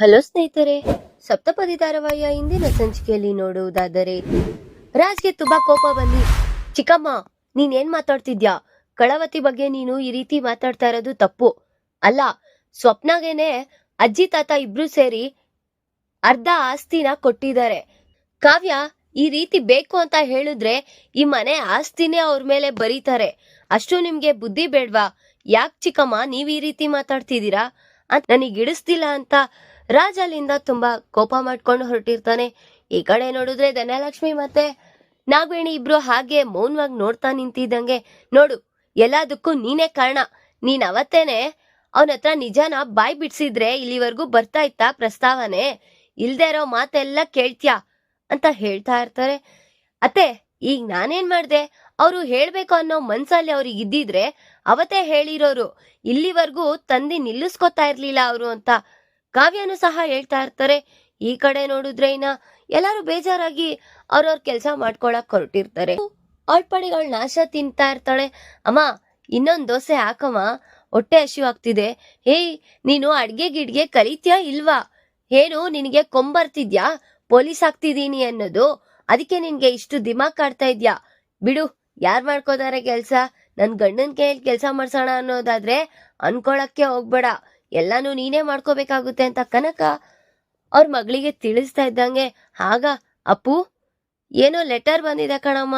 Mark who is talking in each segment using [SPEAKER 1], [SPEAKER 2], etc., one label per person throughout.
[SPEAKER 1] Hello ಸ್ನೇಹಿತರೆ ಸಪ್ತಪದಿ ಧಾರಾವಾಹಿಯ ಇಂದಿನ ಸಂಚಿಕೆಯಲ್ಲಿ ನೋಡುವುದಾದರೆ, ರಾಜ್ಗೆ ತುಂಬಾ ಕೋಪ ಬಂದಿ. ಚಿಕ್ಕಮ್ಮ, ನೀನ್ ಏನ್ ಮಾತಾಡ್ತಿದ್ಯಾ? ಕಳವತಿ ಬಗ್ಗೆ ನೀನು ಈ ರೀತಿ ಮಾತಾಡ್ತಾ ಇರೋದು ತಪ್ಪು. ಅಲ್ಲ, ಸ್ವಪ್ನಾಗೇನೆ ಅಜ್ಜಿ, ತಾತ ಇಬ್ರು ಸೇರಿ ಅರ್ಧ ಆಸ್ತಿನ ಕೊಟ್ಟಿದ್ದಾರೆ. ಕಾವ್ಯ, ಈ ರೀತಿ ಬೇಕು ಅಂತ ಹೇಳಿದ್ರೆ ಈ ಮನೆ ಆಸ್ತಿನೇ ಅವ್ರ ಮೇಲೆ ಬರೀತಾರೆ. ಅಷ್ಟು ನಿಮ್ಗೆ ಬುದ್ಧಿ ಬೇಡ್ವಾ? ಯಾಕ್ ಚಿಕ್ಕಮ್ಮ, ನೀವ್ ಈ ರೀತಿ ಮಾತಾಡ್ತಿದ್ದೀರಾ? ಅಂತ ನನಗೆ ಇಡಿಸ್ತಿಲ್ಲ ಅಂತ ರಾಜ್ ಅಲ್ಲಿಂದ ತುಂಬಾ ಕೋಪ ಮಾಡ್ಕೊಂಡು ಹೊರಟಿರ್ತಾನೆ. ಈ ಕಡೆ ನೋಡಿದ್ರೆ ಧನಲಕ್ಷ್ಮಿ ಮತ್ತೆ ನಾಗವೇಣಿ ಇಬ್ರು ಹಾಗೆ ಮೌನವಾಗಿ ನೋಡ್ತಾ ನಿಂತಿದ್ದಂಗೆ, ನೋಡು, ಎಲ್ಲದಕ್ಕೂ ನೀನೇ ಕಾರಣ. ನೀನ್ ಅವತ್ತೇನೆ ಅವನ ಹತ್ರ ನಿಜಾನ ಬಾಯ್ ಬಿಡ್ಸಿದ್ರೆ ಇಲ್ಲಿವರೆಗೂ ಬರ್ತಾ ಇತ್ತಾ ಪ್ರಸ್ತಾವನೆ? ಇಲ್ದೆ ಇರೋ ಮಾತೆಲ್ಲ ಕೇಳ್ತ್ಯಾ? ಅಂತ ಹೇಳ್ತಾ ಇರ್ತಾರೆ. ಅತ್ತೆ, ಈಗ ನಾನೇನ್ ಮಾಡ್ದೆ? ಅವರು ಹೇಳ್ಬೇಕು ಅನ್ನೋ ಮನ್ಸಲ್ಲಿ ಅವ್ರಿಗೆ ಇದ್ದಿದ್ರೆ ಅವತ್ತೇ ಹೇಳಿರೋರು. ಇಲ್ಲಿವರೆಗೂ ತಂದಿ ನಿಲ್ಲಿಸ್ಕೊತಾ ಇರ್ಲಿಲ್ಲ ಅವರು ಅಂತ. ಕಾವ್ಯನು ಸಹ ಹೇಳ್ತಾ ಇರ್ತಾರೆ. ಈ ಕಡೆ ನೋಡಿದ್ರೆ ಇನ್ನ ಎಲ್ಲರೂ ಬೇಜಾರಾಗಿ ಅವ್ರವ್ರ ಕೆಲಸ ಮಾಡ್ಕೊಳಕ್ ಹೊರಟಿರ್ತಾರೆ. ಪಡಿಗಳ ನಾಶ ತಿಂತಾ ಇರ್ತಾಳೆ. ಅಮ್ಮ, ಇನ್ನೊಂದ್ ದೋಸೆ ಹಾಕಮ್ಮ, ಹೊಟ್ಟೆ ಹಸಿವಾಗ್ತಿದೆ ಹೇ ನೀನು ಅಡ್ಗೆ ಗಿಡ್ಗೆ ಕಲಿತ್ಯ ಇಲ್ವಾ? ಏನು, ನಿನಗೆ ಕೊಂಬರ್ತಿದ್ಯಾ ಪೊಲೀಸ್ ಆಗ್ತಿದೀನಿ ಅನ್ನೋದು. ಅದಕ್ಕೆ ನಿನ್ಗೆ ಇಷ್ಟು ದಿಮಾಗ್ ಕಾಡ್ತಾ ಇದ್ಯಾ? ಬಿಡು, ಯಾರ್ ಮಾಡ್ಕೋತಾರೆ ಕೆಲ್ಸ? ನನ್ ಗಂಡನ್ ಕೈಯಲ್ಲಿ ಕೆಲ್ಸ ಮಾಡ್ಸೋಣ ಅನ್ನೋದಾದ್ರೆ ಅನ್ಕೊಳಕ್ಕೆ ಹೋಗ್ಬೇಡ. ಎಲ್ಲಾನು ನೀನೇ ಮಾಡ್ಕೋಬೇಕಾಗುತ್ತೆ ಅಂತ ಕನಕ ಅವ್ರ ಮಗಳಿಗೆ ತಿಳಿಸ್ತಾ ಇದ್ದಂಗೆ ಆಗ ಅಪ್ಪು, ಏನೋ ಲೆಟರ್ ಬಂದಿದೆ ಕಣಮ್ಮ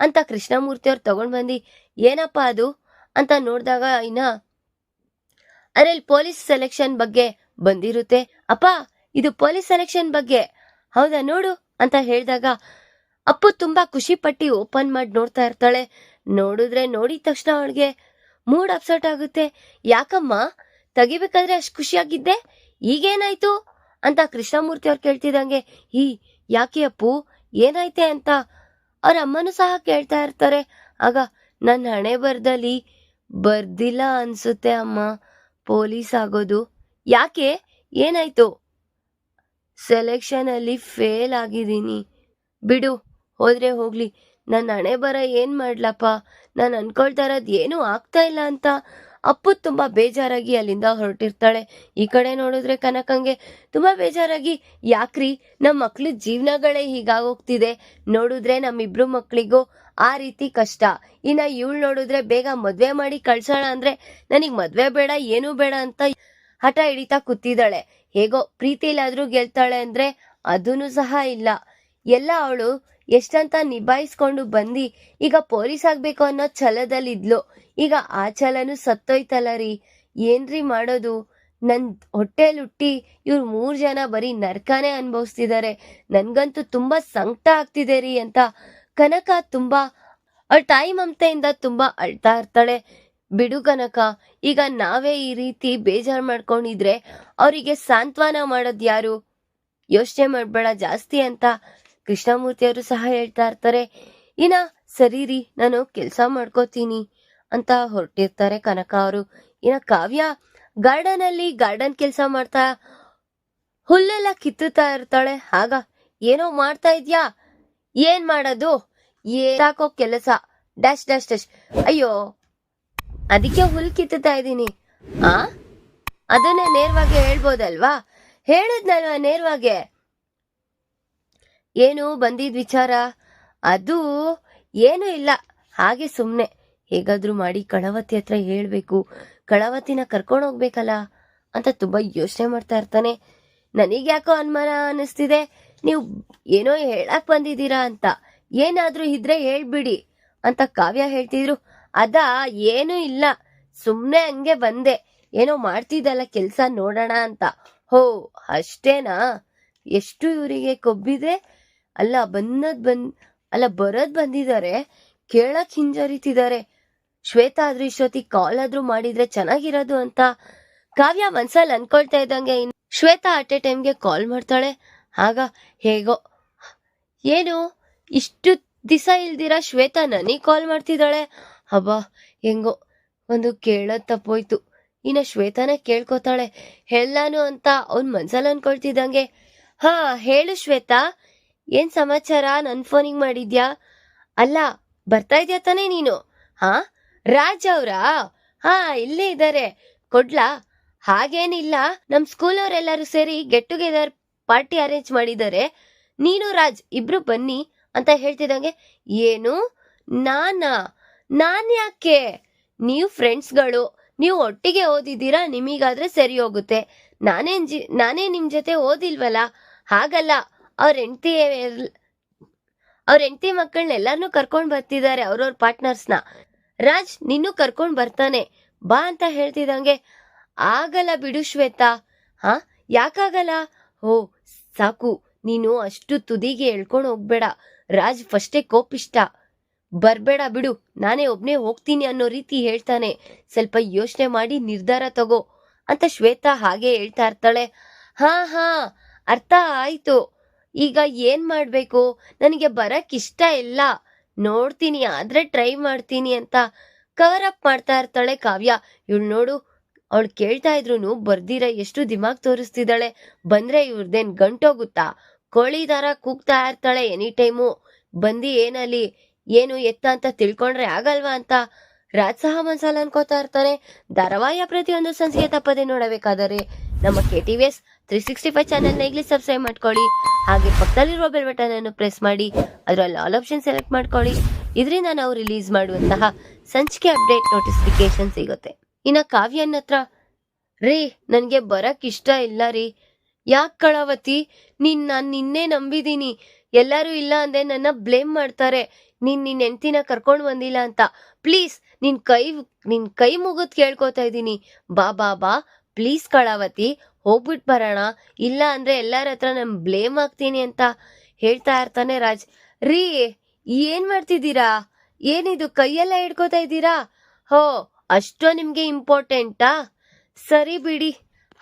[SPEAKER 1] ಅಂತ ಕೃಷ್ಣಮೂರ್ತಿ ಅವ್ರು ತಗೊಂಡ್ ಬಂದಿ, ಏನಪ್ಪ ಅದು? ಅಂತ ನೋಡಿದಾಗ ಇನ್ನ, ಅರೆ ಪೊಲೀಸ್ ಸೆಲೆಕ್ಷನ್ ಬಗ್ಗೆ ಬಂದಿರುತ್ತೆ. ಅಪ್ಪ, ಇದು ಪೊಲೀಸ್ ಸೆಲೆಕ್ಷನ್ ಬಗ್ಗೆ? ಹೌದಾ, ನೋಡು ಅಂತ ಹೇಳಿದಾಗ, ಅಪ್ಪು ತುಂಬಾ ಖುಷಿ ಪಟ್ಟಿ ಓಪನ್ ಮಾಡಿ ನೋಡ್ತಾ ಇರ್ತಾಳೆ. ನೋಡಿದ್ರೆ ನೋಡಿದ ತಕ್ಷಣ ಅವಳಿಗೆ ಮೂಡ್ ಅಪ್ಸೆಟ್ ಆಗುತ್ತೆ. ಯಾಕಮ್ಮ? ತೆಗಿಬೇಕಾದ್ರೆ ಅಷ್ಟು ಖುಷಿಯಾಗಿದ್ದೆ. ಈಗೇನಾಯ್ತು? ಅಂತ ಕೃಷ್ಣಮೂರ್ತಿ ಅವ್ರು ಕೇಳ್ತಿದ್ದಂಗೆ ಈ ಯಾಕೆ ಅಪ್ಪು? ಏನಾಯ್ತೆ ಅಂತ? ಅವ್ರ ಅಮ್ಮನೂ ಸಹ ಕೇಳ್ತಾ ಇರ್ತಾರೆ. ಆಗ, ನನ್ನ ಹಣೆ ಬರ್ದಲ್ಲಿ ಬರ್ದಿಲ್ಲ ಅನ್ಸುತ್ತೆ ಅಮ್ಮ. ಪೊಲೀಸ್ ಆಗೋದು. ಯಾಕೆ? ಏನಾಯ್ತು? ಸೆಲೆಕ್ಷನ್ ಅಲ್ಲಿ ಫೇಲ್ ಆಗಿದ್ದೀನಿ. ಬಿಡು, ಹೋದ್ರೆ ಹೋಗ್ಲಿ. ನನ್ನ ಹಣೆ ಬರ ಏನ್ ಮಾಡ್ಲಪ್ಪ? ನಾನು ಅನ್ಕೊಳ್ತಾ ಇರೋದು ಏನೂ ಆಗ್ತಾ ಇಲ್ಲ ಅಂತ. ಅಪ್ಪು ತುಂಬಾ ಬೇಜಾರಾಗಿ ಅಲ್ಲಿಂದ ಹೊರಟಿರ್ತಾಳೆ. ಈ ಕಡೆ ನೋಡಿದ್ರೆ ಕನಕಂಗೆ ತುಂಬಾ ಬೇಜಾರಾಗಿ, ಯಾಕ್ರಿ ನಮ್ಮ ಮಕ್ಳ ಜೀವನಗಳೇ ಹೀಗಾಗೋಗ್ತಿದೆ. ನೋಡಿದ್ರೆ ನಮ್ಮಿಬ್ರು ಮಕ್ಳಿಗೂ ಆ ರೀತಿ ಕಷ್ಟ. ಇನ್ನ ಇವಳು ನೋಡಿದ್ರೆ ಬೇಗ ಮದ್ವೆ ಮಾಡಿ ಕಳ್ಸೋಣ ಅಂದ್ರೆ ನನಗ್ ಮದ್ವೆ ಬೇಡ, ಏನೂ ಬೇಡ ಅಂತ ಹಠ ಹಿಡಿತಾ ಕೂತಿದ್ದಾಳೆ. ಹೇಗೋ ಪ್ರೀತಿಲಾದ್ರೂ ಗೆಲ್ತಾಳೆ ಅಂದ್ರೆ ಅದೂ ಸಹ ಇಲ್ಲ. ಎಲ್ಲ ಅವಳು ಎಷ್ಟಂತ ನಿಭಾಯಿಸ್ಕೊಂಡು ಬಂದು, ಈಗ ಪೊಲೀಸ್ ಆಗ್ಬೇಕು ಅನ್ನೋ ಛಲದಲ್ಲಿ ಇದ್ಲು ಈಗ ಆ ಛಲನು ಸತ್ತೋಯ್ತಲ್ಲ ರೀ. ಏನ್ರಿ ಮಾಡೋದು? ನನ್ ಹೊಟ್ಟೆಲುಟ್ಟಿ, ಇವ್ರು ಮೂರ್ ಜನ ಬರೀ ನರ್ಕಾನೇ ಅನ್ಭವಿಸ್ತಿದ್ದಾರೆ ನನ್ಗಂತೂ ತುಂಬಾ ಸಂಕಟ ಆಗ್ತಿದೆ ರೀ ಅಂತ. ಕನಕ ತುಂಬಾ ಅವಳ ತಾಯಿ ಮಮತೆಯಿಂದ ತುಂಬಾ ಅಳ್ತಾ ಇರ್ತಾಳೆ. ಬಿಡು ಕನಕ, ಈಗ ನಾವೇ ಈ ರೀತಿ ಬೇಜಾರ್ ಮಾಡ್ಕೊಂಡಿದ್ರೆ ಅವರಿಗೆ ಸಾಂತ್ವನ ಮಾಡೋದ್ ಯಾರು? ಯೋಚನೆ ಮಾಡ್ಬೇಡ ಜಾಸ್ತಿ ಅಂತ. ಕೃಷ್ಣಮೂರ್ತಿ ಅವರು ಸಹ ಹೇಳ್ತಾ ಇರ್ತಾರೆ, ಇನ್ನ ಸರಿ ರೀ, ನಾನು ಕೆಲಸ ಮಾಡ್ಕೋತೀನಿ ಅಂತ ಹೊರಟಿರ್ತಾರೆ ಕನಕ ಅವರು. ಇನ್ನ ಕಾವ್ಯ ಗಾರ್ಡನ್ ಅಲ್ಲಿ ಗಾರ್ಡನ್ ಕೆಲಸ ಮಾಡ್ತಾ ಹುಲ್ಲೆಲ್ಲ ಕಿತ್ತುತ್ತಾ ಇರ್ತಾಳೆ. ಆಗ ಏನೋ ಮಾಡ್ತಾ ಇದ್ಯಾ? ಏನ್ ಮಾಡೋದು? ಏನಾಕೋ ಕೆಲಸ. ಡ್ಯಾಶ್ ಡ್ಯಾಶ್ ಡ್ಯಾಶ್ ಅಯ್ಯೋ, ಅದಕ್ಕೆ ಹುಲ್ ಕಿತ್ತುತ್ತಾ ಇದ್ದೀನಿ. ಆ? ಅದನ್ನೇ ನೇರವಾಗಿ ಹೇಳ್ಬೋದಲ್ವಾ? ಹೇಳದ್ನಲ್ವಾ ನೇರವಾಗಿ. ಏನು ಬಂದಿದ್ ವಿಚಾರ? ಅದು ಏನು ಇಲ್ಲ. ಹಾಗೆ ಸುಮ್ಮನೆ ಹೇಗಾದರೂ ಮಾಡಿ ಕಳವತಿ ಹತ್ರ ಹೇಳಬೇಕು. ಕಳವತಿನ ಕರ್ಕೊಂಡು ಹೋಗ್ಬೇಕಲ್ಲ? ಅಂತ ತುಂಬಾ ಯೋಚನೆ ಮಾಡ್ತಾ ಇರ್ತಾನೆ. ನನಗ್ಯಾಕೋ ಅನುಮಾನ ಅನಿಸ್ತಿದೆ ನೀವು ಏನೋ ಹೇಳಕ್ ಬಂದಿದ್ದೀರಾ ಅಂತ. ಏನಾದರೂ ಇದ್ರೆ ಹೇಳ್ಬಿಡಿ ಅಂತ ಕಾವ್ಯ ಹೇಳ್ತಿದ್ರು. ಅದ ಏನೂ ಇಲ್ಲ. ಸುಮ್ಮನೆ ಹಂಗೆ ಬಂದೆ. ಏನೋ ಮಾಡ್ತಿದ್ದಲ್ಲ ಕೆಲಸ ನೋಡೋಣ ಅಂತ. ಹೋ, ಅಷ್ಟೇನಾ? ಎಷ್ಟು ಇವರಿಗೆ ಕೊಬ್ಬಿದೆ? ಅಲ್ಲ, ಬಂದದ್ ಬಂದ್, ಅಲ್ಲ, ಬರೋದ್ ಬಂದಿದ್ದಾರೆ ಕೇಳಕ್ ಹಿಂಜರಿತಿದ್ದಾರೆ ಶ್ವೇತಾ ಆದ್ರೂ ಇಷ್ಟೊತ್ತಿಗೆ ಕಾಲ್ ಆದ್ರೂ ಮಾಡಿದ್ರೆ ಚೆನ್ನಾಗಿರೋದು ಅಂತ ಕಾವ್ಯ ಮನ್ಸಲ್ಲಿ ಅನ್ಕೊಳ್ತಾ ಇದ್ದಂಗೆ ಇನ್ ಶ್ವೇತಾ ಅಟ್ ಎ ಟೈಮ್ಗೆ ಕಾಲ್ ಮಾಡ್ತಾಳೆ. ಆಗ ಹೇಗೋ, ಏನು, ಇಷ್ಟು ದಿಸ ಇಲ್ದಿರ ಶ್ವೇತಾ ನನಗೆ ಕಾಲ್ ಮಾಡ್ತಿದ್ದಾಳೆ. ಹಬ್ಬ ಹೆಂಗೋ, ಒಂದು ಕೇಳೋದ್ ತಪ್ಪೋಯ್ತು. ಇನ್ನು ಶ್ವೇತಾನ ಕೇಳ್ಕೊತಾಳೆ. ಹೇಳಾನು ಅಂತ ಅವ್ನ್ ಮನ್ಸಲ್ಲಿ ಅನ್ಕೊಳ್ತಿದ್ದಂಗೆ, ಹಾ, ಹೇಳು ಶ್ವೇತಾ ಏನ್ ಸಮಾಚಾರ? ನನ್ ಫೋನಿಗೆ ಮಾಡಿದ್ಯಾ? ಅಲ್ಲ, ಬರ್ತಾ ಇದ್ಯಾ ತಾನೇ ನೀನು? ಹಾ? ರಾಜ್ ಅವ್ರಾ? ಹಾ, ಇಲ್ಲೇ ಇದ್ದಾರೆ ಕೊಡ್ಲಾ? ಹಾಗೇನಿಲ್ಲ. ನಮ್ ಸ್ಕೂಲ್ ಅವರೆಲ್ಲರೂ ಸೇರಿ ಗೆಟ್ ಟುಗೆದರ್ ಪಾರ್ಟಿ ಅರೇಂಜ್ ಮಾಡಿದ್ದಾರೆ. ನೀನು ರಾಜ್, ಇಬ್ರು ಬನ್ನಿ ಅಂತ ಹೇಳ್ತಿದಂಗೆ ಏನು? ನಾನಾ? ನಾನ್ ಯಾಕೆ? ನೀವು ಫ್ರೆಂಡ್ಸ್ಗಳು ನೀವು ಒಟ್ಟಿಗೆ ಓದಿದ್ದೀರಾ? ನಿಮಗಾದ್ರೆ ಸರಿ ಹೋಗುತ್ತೆ. ನಾನೇ ನಾನೇ ನಿಮ್ ಜೊತೆ ಓದಿಲ್ವಲ್ಲ? ಹಾಗಲ್ಲ. ಅವ್ರ ಹೆಂಡತಿ ಅವ್ರ ಹೆಂಡತಿ ಮಕ್ಕಳನ್ನೆಲ್ಲರನ್ನೂ ಕರ್ಕೊಂಡು ಬರ್ತಿದ್ದಾರೆ ಅವ್ರವ್ರ ಪಾರ್ಟ್ನರ್ಸ್ನ. ರಾಜ್ ನಿನ್ನೂ ಕರ್ಕೊಂಡು ಬರ್ತಾನೆ. ಬಾ ಅಂತ ಹೇಳ್ತಿದ್ದಂಗೆ, ಆಗಲ್ಲ ಬಿಡು ಶ್ವೇತಾ. ಹಾ, ಯಾಕಾಗಲ್ಲ? ಓ ಸಾಕು. ನೀನು ಅಷ್ಟು ತುದಿಗೆ ಎಳ್ಕೊಂಡು ಹೋಗ್ಬೇಡ. ರಾಜ್ ಫಸ್ಟೇ ಕೋಪಿಷ್ಟ. ಬರ್ಬೇಡ ಬಿಡು. ನಾನೇ ಒಬ್ನೇ ಹೋಗ್ತೀನಿ ಅನ್ನೋ ರೀತಿ ಹೇಳ್ತಾನೆ. ಸ್ವಲ್ಪ ಯೋಚನೆ ಮಾಡಿ ನಿರ್ಧಾರ ತಗೋ. ಅಂತ ಶ್ವೇತಾ ಹಾಗೆ ಹೇಳ್ತಾ ಇರ್ತಾಳೆ. ಹಾ ಹಾ, ಅರ್ಥ ಆಯ್ತು. ಈಗ ಏನ್ ಮಾಡ್ಬೇಕು? ನನಗೆ ಬರಕ್ ಇಷ್ಟ ಇಲ್ಲ. ನೋಡ್ತೀನಿ, ಆದ್ರೆ ಟ್ರೈ ಮಾಡ್ತೀನಿ ಅಂತ ಕವರ್ ಅಪ್ ಮಾಡ್ತಾ ಇರ್ತಾಳೆ ಕಾವ್ಯ. ಇವಳು ನೋಡು, ಅವಳು ಕೇಳ್ತಾ ಇದ್ರು ಬರ್ದಿರ, ಎಷ್ಟು ದಿಮಾಗ್ ತೋರಿಸ್ತಿದ್ದಾಳೆ. ಬಂದ್ರೆ ಇವ್ರದೇನ್ ಗಂಟೋಗುತ್ತಾ? ಕೋಳಿ ದಾರ ಕೂಗ್ತಾ ಇರ್ತಾಳೆ ಎನಿ ಟೈಮು ಬಂದಿ ಏನಲ್ಲಿ, ಏನು ಎತ್ತ ಅಂತ ತಿಳ್ಕೊಂಡ್ರೆ ಆಗಲ್ವಾ ಅಂತ ರಾಜ್ ಸಹ ಮನ್ಸಲ್ಲ ಅನ್ಕೋತಾ ಇರ್ತಾನೆ. ಧಾರಾವಾಹಿಯ ಪ್ರತಿಯೊಂದು ಸಂಚಿಕೆ ತಪ್ಪದೆ ನೋಡಬೇಕಾದರೆ ನಮ್ಮ K T V S three sixty five ಚಾನಲ್ನ ಈಗಲೇ ಸಬ್ಸ್ಕ್ರೈಬ್ ಮಾಡ್ಕೊಳ್ಳಿ. ಹಾಗೆ ಪಕ್ಕದಲ್ಲಿರುವ ಬೆಲ್ ಬಟನ್ ಅನ್ನು ಪ್ರೆಸ್ ಮಾಡಿ, ಅದರಲ್ಲಿ ಆಲ್ ಆಪ್ಷನ್ ಸೆಲೆಕ್ಟ್ ಮಾಡ್ಕೊಳ್ಳಿ. ಇದರಿಂದ ನಾವು ರಿಲೀಸ್ ಮಾಡುವಂತಹ ಸಂಚಿಕೆ ಅಪ್ಡೇಟ್ ನೋಟಿಫಿಕೇಶನ್ ಸಿಗುತ್ತೆ. ಇನ್ನ ಕಾವ್ಯನ್ ಹತ್ರ, ರೀ, ನನಗೆ ಬರಕ್ ಇಷ್ಟ ಇಲ್ಲ ರೀ. ಯಾಕೆ ಕಳಾವತಿ? ನೀನ್, ನಾನು ನಿನ್ನೆ ನಂಬಿದೀನಿ. ಎಲ್ಲರೂ ಇಲ್ಲ ಅಂದ್ರೆ ನನ್ನ ಬ್ಲೇಮ್ ಮಾಡ್ತಾರೆ. ನೀನ್ ನಿನ್ನ ಹೆಂಡತಿನ ಕರ್ಕೊಂಡು ಬಂದಿಲ್ಲ ಅಂತ. ಪ್ಲೀಸ್, ನಿನ್ ಕೈ ನಿನ್ ಕೈ ಮುಗಿದ್ ಕೇಳ್ಕೊತಾ ಇದ್ದೀನಿ ಬಾ ಬಾ ಬಾ. ಪ್ಲೀಸ್ ಕಳಾವತಿ, ಹೋಗ್ಬಿಟ್ ಬರೋಣ. ಇಲ್ಲ ಅಂದ್ರೆ ಎಲ್ಲರ ಹತ್ರ ನಾನು ಬ್ಲೇಮ್ ಆಗ್ತೀನಿ ಅಂತ ಹೇಳ್ತಾ ಇರ್ತಾನೆ ರಾಜ್. ರೀ, ಏನ್ ಮಾಡ್ತಿದ್ದೀರಾ? ಏನಿದು ಕೈಯೆಲ್ಲ ಹಿಡ್ಕೋತಾ ಇದ್ದೀರಾ? ಹೋ, ಅಷ್ಟೋ ನಿಮಗೆ ಇಂಪಾರ್ಟೆಂಟಾ ಸರಿ ಬಿಡಿ,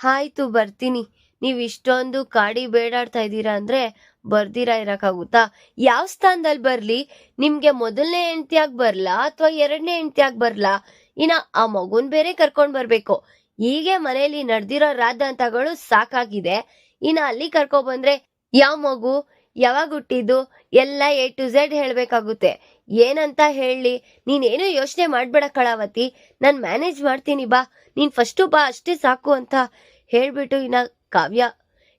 [SPEAKER 1] ಆಯ್ತು ಬರ್ತೀನಿ. ನೀವು ಇಷ್ಟೊಂದು ಕಾಡಿ ಬೇಡಾಡ್ತಾ ಇದ್ದೀರಾ ಅಂದ್ರೆ ಬರ್ದಿರಾ ಇರೋಕ್ಕಾಗುತ್ತಾ? ಯಾವ ಸ್ಥಾನದಲ್ಲಿ ಬರಲಿ? ನಿಮಗೆ ಮೊದಲನೇ ಹೆಂಡ್ತಿಯಾಗಿ ಬರಲಾ ಅಥವಾ ಎರಡನೇ ಹೆಂಡ್ತಿಯಾಗಿ ಬರಲಾ? ಇನ್ನ ಆ ಮಗುನ್ ಬೇರೆ ಕರ್ಕೊಂಡು ಬರ್ಬೇಕು. ಹೀಗೆ ಮನೆಯಲ್ಲಿ ನಡೆದಿರೋ ರಾದಂತಗಳು ಸಾಕಾಗಿದೆ. ಇನ್ನು ಅಲ್ಲಿ ಕರ್ಕೊ ಬಂದ್ರೆ ಯಾವ ಮಗು, ಯಾವಾಗ ಹುಟ್ಟಿದ್ದು, ಎಲ್ಲ ಎ ಟು ಝೆಡ್ ಹೇಳ್ಬೇಕಾಗುತ್ತೆ. ಏನಂತ ಹೇಳಿ, ನೀನೇನು ಯೋಚನೆ ಮಾಡ್ಬೇಡ ಕಳಾವತಿ. ನಾನು ಮ್ಯಾನೇಜ್ ಮಾಡ್ತೀನಿ ಬಾ. ನೀನ್ ಫಸ್ಟು ಬಾ, ಅಷ್ಟೇ ಸಾಕು ಅಂತ ಹೇಳ್ಬಿಟ್ಟು ಇನ್ನ ಕಾವ್ಯ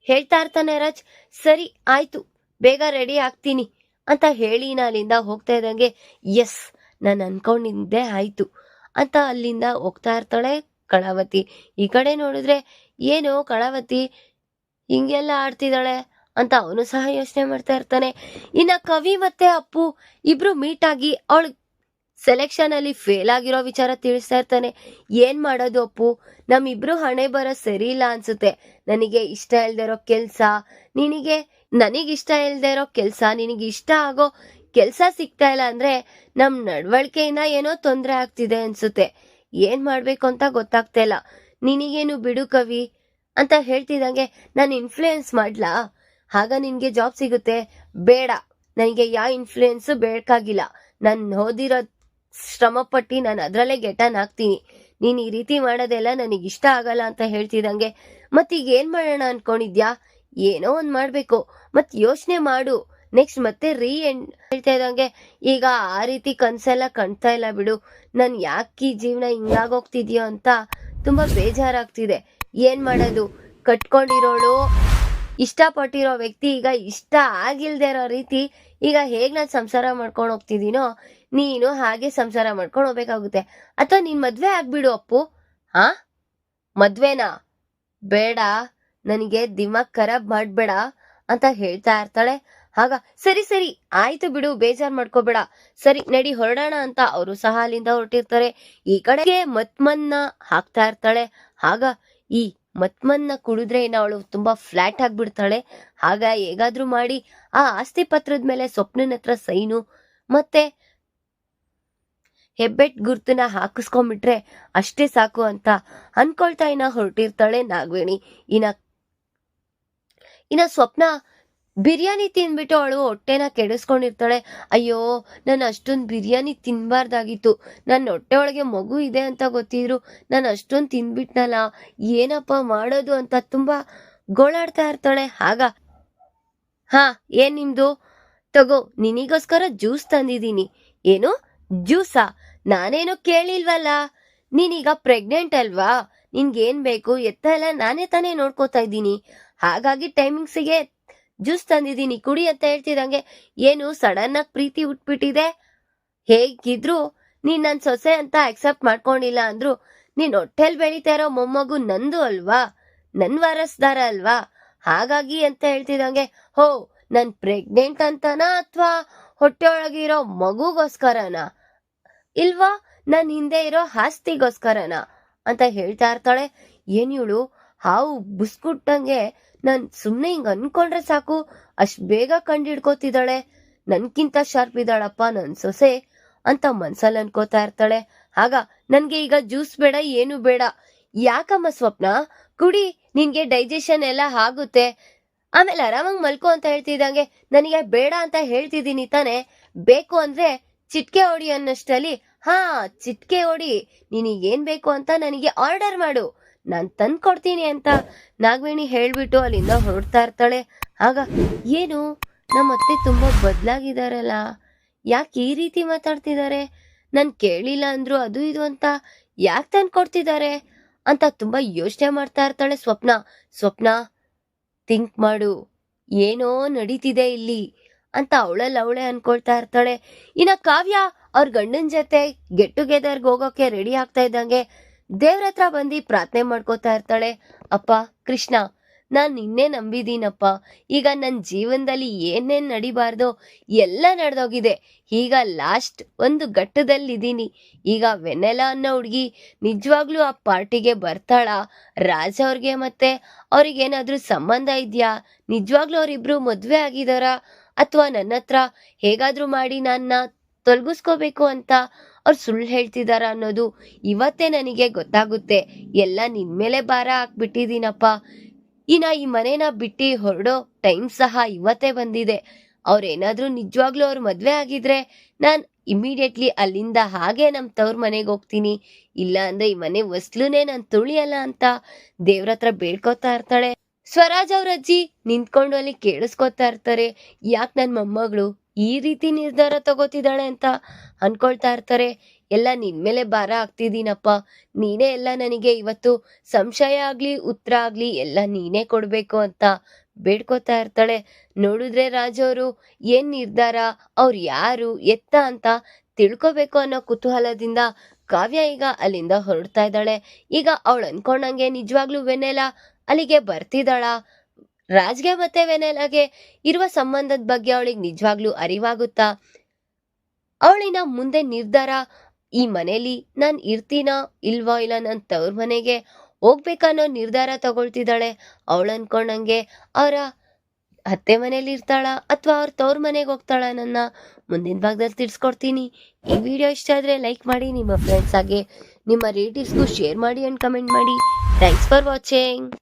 [SPEAKER 1] ಹೇಳ್ತಾ ಇರ್ತಾನೆ ರಾಜ್. ಸರಿ, ಆಯ್ತು, ಬೇಗ ರೆಡಿ ಆಗ್ತೀನಿ ಅಂತ ಹೇಳಿ ನಾ ಅಲ್ಲಿಂದ ಹೋಗ್ತಾ ಇದ್ದಂಗೆ ಎಸ್ ನಾನು ಅನ್ಕೊಂಡಿದ್ದೆ ಆಯ್ತು ಅಂತ ಅಲ್ಲಿಂದ ಹೋಗ್ತಾ ಇರ್ತಾಳೆ. ಕಳಾವತಿ. ಈ ಕಡೆ ನೋಡಿದ್ರೆ, ಏನು ಕಳಾವತಿ, ಹಿಂಗೆಲ್ಲ ಆಡ್ತಿದ್ದಾಳೆ ಅಂತ ಅವನು ಸಹ ಯೋಚನೆ ಮಾಡ್ತಾ ಇರ್ತಾನೆ. ಇನ್ನ ಕವಿ ಮತ್ತೆ ಅಪ್ಪು ಇಬ್ರು ಮೀಟ್ ಆಗಿ ಅವಳು ಸೆಲೆಕ್ಷನ್ ಅಲ್ಲಿ ಫೇಲ್ ಆಗಿರೋ ವಿಚಾರ ತಿಳಿಸ್ತಾ ಇರ್ತಾನೆ. ಏನ್ ಮಾಡೋದು ಅಪ್ಪು? ನಮ್ಮಿಬ್ರು ಹಣೆ ಬರ ಸರಿ ಇಲ್ಲ ಅನ್ಸುತ್ತೆ. ನನಗೆ ಇಷ್ಟ ಇಲ್ದೇ ಇರೋ ಕೆಲ್ಸ. ನಿನಗೆ, ನನಗೆ ಇಷ್ಟ ಇಲ್ದೇ ಇರೋ ಕೆಲ್ಸ. ನಿನಗೆ ಇಷ್ಟ ಆಗೋ ಕೆಲ್ಸ ಸಿಗ್ತಾ ಇಲ್ಲ ಅಂದ್ರೆ ನಮ್ ನಡವಳಿಕೆಯಿಂದ ಏನೋ ತೊಂದರೆ ಆಗ್ತಿದೆ ಅನ್ಸುತ್ತೆ. ಏನ್ ಮಾಡ್ಬೇಕು ಅಂತ ಗೊತ್ತಾಗ್ತಾ ಇಲ್ಲ. ನಿನಗೇನು ಬಿಡು ಕವಿ ಅಂತ ಹೇಳ್ತಿದಂಗೆ ನಾನು ಇನ್ಫ್ಲೂಯೆನ್ಸ್ ಮಾಡ್ಲಾ? ಆಗ ನಿನ್ಗೆ ಜಾಬ್ ಸಿಗುತ್ತೆ. ಬೇಡ. ನನಗೆ ಯಾವ ಇನ್ಫ್ಲೂಯೆನ್ಸ್ ಬೇಕಾಗಿಲ್ಲ. ನಾನು ಓದಿರೋ ಶ್ರಮ ಪಟ್ಟಿ ನಾನು ಅದರಲ್ಲೇ ಗೆಟನ್ ಹಾಕ್ತೀನಿ ನೀನು ಈ ರೀತಿ ಮಾಡೋದೆಲ್ಲ ನನಗೆ ಇಷ್ಟ ಆಗಲ್ಲ ಅಂತ ಹೇಳ್ತಿದಂಗೆ ಮತ್ತೀಗ ಏನು ಮಾಡೋಣ ಅನ್ಕೊಂಡಿದ್ಯಾ? ಏನೋ ಒಂದ್ ಮಾಡಬೇಕು. ಮತ್ ಯೋಚನೆ ಮಾಡು. ನೆಕ್ಸ್ಟ್ ಮತ್ತೆ ರೀ ಎಂಡ್ ಹೇಳ್ತಾ ಇದ್ದಂಗೆ, ಈಗ ಆ ರೀತಿ ಕನ್ಸೆಲ್ಲ ಕಾಣ್ತಾ ಇಲ್ಲ ಬಿಡು. ನನ್ ಯಾಕೆ ಈ ಜೀವನ ಹಿಂಗಾಗೋಗ್ತಿದ್ಯೋ ಅಂತ ತುಂಬಾ ಬೇಜಾರಾಗ್ತಿದೆ. ಏನ್ ಮಾಡೋದು? ಕಟ್ಕೊಂಡಿರೋಳು, ಇಷ್ಟಪಟ್ಟಿರೋ ವ್ಯಕ್ತಿ ಈಗ ಇಷ್ಟ ಆಗಿಲ್ದೇ ಇರೋ ರೀತಿ ಈಗ ಹೇಗ್ ನಾನು ಸಂಸಾರ ಮಾಡ್ಕೊಂಡು ಹೋಗ್ತಿದ್ದೀನೋ ನೀನು ಹಾಗೆ ಸಂಸಾರ ಮಾಡ್ಕೊಂಡು ಹೋಗ್ಬೇಕಾಗುತ್ತೆ. ಅಥವಾ ನೀನ್ ಮದ್ವೆ ಆಗ್ಬಿಡು ಅಪ್ಪು. ಹಾ? ಮದ್ವೆನಾ? ಬೇಡ. ನನಗೆ ದಿಮಾಗ್ ಖರಾಬ್ ಮಾಡ್ಬೇಡ ಅಂತ ಹೇಳ್ತಾ ಇರ್ತಾಳೆ. ಆಗ ಸರಿ ಸರಿ, ಆಯ್ತು ಬಿಡು, ಬೇಜಾರ್ ಮಾಡ್ಕೋಬೇಡ. ಸರಿ, ನಡಿ, ಹೊರಡೋಣ ಅಂತ ಅವರು ಸಹ ಅಲ್ಲಿಂದ ಹೊರಟಿರ್ತಾರೆ. ಈ ಕಡೆಗೆ ಮತ್ಮನ್ನ ಹಾಕ್ತಾ ಇರ್ತಾಳೆ. ಆಗ ಈ ಮತ್ಮನ್ನ ಕುಡಿದ್ರೆ ಅವಳು ತುಂಬಾ ಫ್ಲಾಟ್ ಆಗ್ಬಿಡ್ತಾಳೆ. ಆಗ ಹೇಗಾದ್ರೂ ಮಾಡಿ, ಆ ಆಸ್ತಿ ಪತ್ರದ ಮೇಲೆ ಸ್ವಪ್ನನ ಹತ್ರ ಸೈನು, ಮತ್ತೆ ಹೆಬ್ಬೆಟ್ ಗುರ್ತನ ಹಾಕಿಸ್ಕೊಂಡ್ಬಿಟ್ರೆ ಅಷ್ಟೇ ಸಾಕು ಅಂತ ಅನ್ಕೊಳ್ತಾ ಇನ್ನ ಹೊರಟಿರ್ತಾಳೆ ನಾಗವೇಣಿ. ಇನ್ನ ಇನ್ನ ಸ್ವಪ್ನ ಬಿರಿಯಾನಿ ತಿಂದ್ಬಿಟ್ಟು ಅವಳು ಹೊಟ್ಟೆನ ಕೆಡಿಸ್ಕೊಂಡಿರ್ತಾಳೆ. ಅಯ್ಯೋ, ನಾನು ಅಷ್ಟೊಂದು ಬಿರಿಯಾನಿ ತಿನ್ಬಾರ್ದಾಗಿತ್ತು. ನನ್ನ ಹೊಟ್ಟೆ ಒಳಗೆ ಮಗು ಇದೆ ಅಂತ ಗೊತ್ತಿದ್ರು. ನಾನು ಅಷ್ಟೊಂದು ತಿನ್ಬಿಟ್ನಲ್ಲ, ಏನಪ್ಪ ಮಾಡೋದು ಅಂತ ತುಂಬ ಗೋಳಾಡ್ತಾ ಇರ್ತಾಳೆ. ಆಗ, ಹಾ, ಏನ್ ನಿಮ್ದು? ತಗೋ, ನಿನಿಗೋಸ್ಕರ ಜ್ಯೂಸ್ ತಂದಿದ್ದೀನಿ. ಏನು? ಜ್ಯೂಸಾ? ನಾನೇನು ಕೇಳಿಲ್ವಲ್ಲ. ನೀನೀಗ ಪ್ರೆಗ್ನೆಂಟ್ ಅಲ್ವಾ? ನಿನ್ಗೇನ್ ಬೇಕು? ಎತ್ತ ಎಲ್ಲ ನಾನೇ ತಾನೇ ನೋಡ್ಕೋತಾ ಇದ್ದೀನಿ. ಹಾಗಾಗಿ ಟೈಮಿಂಗ್ಸಿಗೆ ಜ್ಯೂಸ್ ತಂದಿದ್ದೀನಿ, ಕುಡಿ ಅಂತ ಹೇಳ್ತಿದಂಗೆ ಏನು ಸಡನ್ ಆಗಿ ಪ್ರೀತಿ ಉಟ್ಬಿಟ್ಟಿದೆ ಹೇಗಿದ್ರು ನೀನ್ ನನ್ ಸೊಸೆ ಅಂತ ಅಕ್ಸೆಪ್ಟ್ ಮಾಡ್ಕೊಂಡಿಲ್ಲ ಅಂದ್ರು ನೀನ್ ಹೊಟ್ಟೆಲ್ ಬೆಳೀತಾ ಇರೋ ಮೊಮ್ಮಗು ನಂದು ಅಲ್ವಾ? ನನ್ ವಾರಸ್ದಾರ ಅಲ್ವಾ? ಹಾಗಾಗಿ ಅಂತ ಹೇಳ್ತಿದಂಗೆ ಹೋ, ನನ್ ಪ್ರೆಗ್ನೆಂಟ್ ಅಂತನಾ ಅಥವಾ ಹೊಟ್ಟೆ ಒಳಗಿರೋ ಮಗುಗೋಸ್ಕರನಾ? ಇಲ್ವಾ, ನನ್ ಹಿಂದೆ ಇರೋ ಆಸ್ತಿಗೋಸ್ಕರನಾ? ಅಂತ ಹೇಳ್ತಾ ಇರ್ತಾಳೆ. ಏನ್ ಇವಳು? ಹಾವು ಬುಸ್ಕುಟ್ಟಂಗೆ ನಾನ್ ಸುಮ್ನೆ ಹಿಂಗ್ ಅನ್ಕೊಂಡ್ರೆ ಸಾಕು. ಅಷ್ಟ್ ಬೇಗ ಕಂಡಿಡ್ಕೋತಿದ್ದಾಳೆ ನನ್ಕಿಂತ ಶಾರ್ಪ್ ಇದ್ದಾಳಪ್ಪ ನನ್ ಸೊಸೆ ಅಂತ ಮನ್ಸಲ್ಲಿ ಅನ್ಕೋತಾ ಇರ್ತಾಳೆ. ಆಗ ನನ್ಗೆ ಈಗ ಜ್ಯೂಸ್ ಬೇಡ, ಏನು ಬೇಡ. ಯಾಕಮ್ಮ ಸ್ವಪ್ನ? ಕುಡಿ, ನಿನ್ಗೆ ಡೈಜೆಷನ್ ಎಲ್ಲ ಆಗುತ್ತೆ. ಆಮೇಲೆ ಆರಾಮಾಗಿ ಮಲ್ಕೋ ಅಂತ ಹೇಳ್ತಿದ್ದಂಗೆ ನನಗೆ ಬೇಡ ಅಂತ ಹೇಳ್ತಿದ್ದೀನಿ ತಾನೆ. ಬೇಕು ಅಂದ್ರೆ ಚಿಟ್ಕೆ ಹೊಡಿ ಅನ್ನಷ್ಟಲ್ಲಿ. ಹಾ, ಚಿಟ್ಕೆ ಹೊಡಿ. ನಿನಗೇನ್ ಬೇಕು ಅಂತ ನನಗೆ ಆರ್ಡರ್ ಮಾಡು. ನಾನ್ ತಂದ್ ಕೊಡ್ತೀನಿ ಅಂತ ನಾಗವೇಣಿ ಹೇಳ್ಬಿಟ್ಟು ಅಲ್ಲಿಂದ ಹೊರಡ್ತಾ ಇರ್ತಾಳೆ. ಆಗ ಏನು? ನಮ್ಮ ಅತ್ತೆ ತುಂಬಾ ಬದ್ಲಾಗಿದಾರಲ್ಲ. ಯಾಕೆ ಈ ರೀತಿ ಮಾತಾಡ್ತಿದ್ದಾರೆ ನಾನು ಕೇಳಿಲ್ಲ ಅಂದ್ರು ಅದು ಇದು ಅಂತ ಯಾಕೆ ತಂದ್ ಕೊಡ್ತಿದ್ದಾರೆ ಅಂತ ತುಂಬಾ ಯೋಚನೆ ಮಾಡ್ತಾ ಇರ್ತಾಳೆ ಸ್ವಪ್ನ. ಸ್ವಪ್ನ, ಥಿಂಕ್ ಮಾಡು. ಏನೋ ನಡೀತಿದೆ ಇಲ್ಲಿ ಅಂತ ಅವಳಲ್ಲಿ ಅವಳೆ ಅನ್ಕೊಳ್ತಾ ಇರ್ತಾಳೆ. ಇನ್ನ ಕಾವ್ಯ ಅವ್ರ ಗಂಡನ ಜೊತೆ ಗೆಟ್ ಟುಗೆದರ್ಗೆ ಹೋಗೋಕೆ ರೆಡಿ ಆಗ್ತಾ ಇದ್ದಂಗೆ ದೇವ್ರ ಹತ್ರ ಬಂದು ಪ್ರಾರ್ಥನೆ ಮಾಡ್ಕೋತಾ ಇರ್ತಾಳೆ. ಅಪ್ಪ, ಕೃಷ್ಣ, ನಾನ್ ನಿನ್ನೆ ನಂಬಿದೀನಪ್ಪ. ಈಗ ನನ್ನ ಜೀವನದಲ್ಲಿ ಏನೇನ್ ನಡಿಬಾರ್ದೋ ಎಲ್ಲ ನಡೆದೋಗಿದೆ. ಈಗ ಲಾಸ್ಟ್ ಒಂದು ಘಟ್ಟದಲ್ಲಿದ್ದೀನಿ. ಈಗ ವೆನೆಲ ಅನ್ನೋ ಹುಡುಗಿ ನಿಜವಾಗ್ಲೂ ಆ ಪಾರ್ಟಿಗೆ ಬರ್ತಾಳ. ರಾಜ ಅವ್ರಿಗೆ ಮತ್ತೆ ಅವ್ರಿಗೇನಾದ್ರೂ ಸಂಬಂಧ ಇದೆಯಾ? ನಿಜವಾಗ್ಲೂ ಅವರಿಬ್ರು ಮದುವೆ ಆಗಿದಾರಾ? ಅಥವಾ ನನ್ನ ಹತ್ರ ಹೇಗಾದ್ರೂ ಮಾಡಿ ನನ್ನ ತೊಲಗಿಸ್ಕೋಬೇಕು ಅಂತ ಅವ್ರು ಸುಳ್ಳು ಹೇಳ್ತಿದಾರ ಅನ್ನೋದು ಇವತ್ತೇ ನನಗೆ ಗೊತ್ತಾಗುತ್ತೆ. ಎಲ್ಲ ನಿನ್ ಮೇಲೆ ಭಾರ ಹಾಕ್ಬಿಟ್ಟಿದೀನಪ್ಪ ಇನ್ನ ಈ ಮನೇನ ಬಿಟ್ಟು ಹೊರಡೋ ಟೈಮ್ ಸಹ ಇವತ್ತೇ ಬಂದಿದೆ. ಅವ್ರೇನಾದ್ರೂ ನಿಜವಾಗ್ಲೂ ಅವ್ರ ಮದ್ವೆ ಆಗಿದ್ರೆ ನಾನ್ ಇಮಿಡಿಯೇಟ್ಲಿ ಅಲ್ಲಿಂದ ಹಾಗೆ ನಮ್ ತವ್ರ ಮನೆಗೆ ಹೋಗ್ತೀನಿ. ಇಲ್ಲ ಅಂದ್ರೆ ಈ ಮನೆ ವಸ್ಲುನೇ ನಾನ್ ತುಳಿಯಲ್ಲ ಅಂತ ದೇವ್ರ ಹತ್ರ ಬೇಡ್ಕೋತಾ ಇರ್ತಾಳೆ. ಸ್ವರಾಜ್ ಅವ್ರ ಅಜ್ಜಿ ನಿಂತ್ಕೊಂಡು ಅಲ್ಲಿ ಕೇಳಿಸ್ಕೊತಾ ಇರ್ತಾರೆ. ಯಾಕೆ ನನ್ನ ಮೊಮ್ಮಗಳು? ಈ ರೀತಿ ನಿರ್ಧಾರ ತಗೋತಿದ್ದಾಳೆ ಅಂತ ಅನ್ಕೊಳ್ತಾ ಇರ್ತಾರೆ. ಎಲ್ಲ ನಿನ್ ಮೇಲೆ ಭಾರ ಆಗ್ತಿದ್ದೀನಪ್ಪ ನೀನೇ ಎಲ್ಲ ನನಗೆ ಇವತ್ತು ಸಂಶಯ ಆಗ್ಲಿ, ಉತ್ತರ ಆಗ್ಲಿ ಎಲ್ಲ ನೀನೇ ಕೊಡ್ಬೇಕು ಅಂತ ಬೇಡ್ಕೋತಾ ಇರ್ತಾಳೆ. ನೋಡಿದ್ರೆ ರಾಜ ಅವರು ಏನ್ ನಿರ್ಧಾರ, ಅವ್ರು ಯಾರು, ಎತ್ತ ಅಂತ ತಿಳ್ಕೊಬೇಕು ಅನ್ನೋ ಕುತೂಹಲದಿಂದ ಕಾವ್ಯ ಈಗ ಅಲ್ಲಿಂದ ಹೊರಡ್ತಾ ಇದ್ದಾಳೆ. ಈಗ ಅವಳು ಅನ್ಕೊಂಡಂಗೆ ನಿಜವಾಗ್ಲೂ ವೆನೆಲ ಅಲ್ಲಿಗೆ ಬರ್ತಿದ್ದಾಳ? ರಾಜ್ಗೆ ಮತ್ತೆ ವೆನೆಲಾಗೆ ಇರುವ ಸಂಬಂಧದ ಬಗ್ಗೆ ಅವಳಿಗೆ ನಿಜವಾಗ್ಲೂ ಅರಿವಾಗುತ್ತಾ? ಅವಳಿನ ಮುಂದೆ ನಿರ್ಧಾರ, ಈ ಮನೇಲಿ ನಾನು ಇರ್ತೀನಾ ಇಲ್ವೋ ಇಲ್ಲ ನನ್ ತವ್ರ ಮನೆಗೆ ಹೋಗ್ಬೇಕನ್ನೋ ನಿರ್ಧಾರ ತಗೊಳ್ತಿದ್ದಾಳೆ. ಅವಳು ಅನ್ಕೊಂಡಂಗೆ ಅವರ ಅತ್ತೆ ಮನೇಲಿ ಇರ್ತಾಳ ಅಥವಾ ಅವ್ರ ತವ್ರ ಮನೆಗೆ ಹೋಗ್ತಾಳ ನನ್ನ? ಮುಂದಿನ ಭಾಗದಲ್ಲಿ ತಿಳಿಸ್ಕೊಡ್ತೀನಿ. ಈ ವಿಡಿಯೋ ಇಷ್ಟ ಆದ್ರೆ ಲೈಕ್ ಮಾಡಿ, ನಿಮ್ಮ ಫ್ರೆಂಡ್ಸ್ ಹಾಗೆ ನಿಮ್ಮ ರಿಲೇಟಿವ್ಸ್ಗೂ ಶೇರ್ ಮಾಡಿ ಅಂಡ್ ಕಮೆಂಟ್ ಮಾಡಿ. Thanks for watching